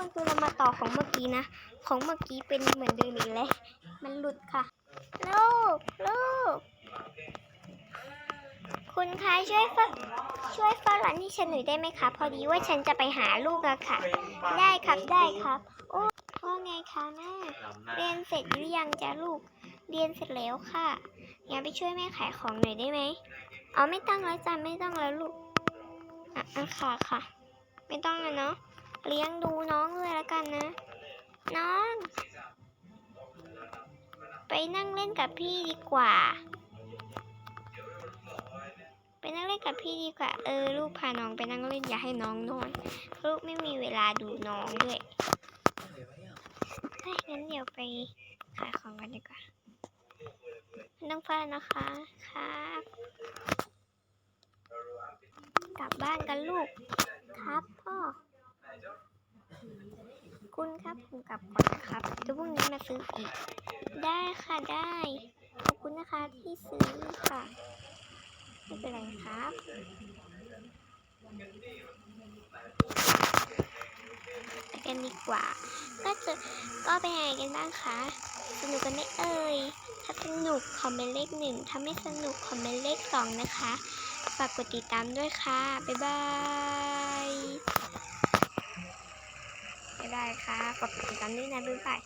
คนคือเรามาต่อของเมื่อกี้นะ ของเมื่อกี้เป็นเหมือนเดิมอีกแล้ว มันหลุดค่ะ ลูก ลูก คุณคะช่วยเฝ้าช่วยเฝ้าร้านที่ฉันหน่อยได้ไหมคะ พอดีว่าฉันจะไปหาลูกอะค่ะ ได้ครับ ได้ครับ โอ้ว่าไงคะแม่ เรียนเสร็จหรือยังจ้ะลูก เรียนเสร็จแล้วค่ะงั้นไปช่วยแม่ขายของหน่อยได้ไหมเอาไม่ต้องแล้วจ้ะไม่ต้องแล้วลูก อะอะค่ะค่ะ ไม่ต้องแล้วเนาะ เลี้ยงดูน้องเลยแล้วกันนะ น้อง ไปนั่งเล่นกับพี่ดีกว่า ไปนั่งเล่นกับพี่ดีกว่า เออ ลูกพาน้องไปนั่งเล่นอย่าให้น้องนอนลูกไม่มีเวลาดูน้องด้วยเฮ้ยงั้นเดี๋ยวไปขายของกันดีกว่าไม่ต้องฟ้านะคะครับกลับบ้านกันลูก ครับพ่อ คุณครับผมกลับก่อนครับเดี๋ยวพรุ่งนี้มาซื้ออีก ได้ค่ะได้ ขอบคุณนะคะที่ซื้อค่ะ ไม่เป็นไรครับไปกันดีกว่า ก็จะก็ไปไหนกันบ้างคะ สนุกกันไหมเอ่ย ถ้าสนุกคอมเมนต์เลขหนึ่ง ถ้าไม่สนุกคอมเมนต์เลขสองนะคะ ฝากกดติดตามด้วยค่ะ บ๊ายบายายบายค่ะฝากดติดตามด้วยนะบ๊ายบาย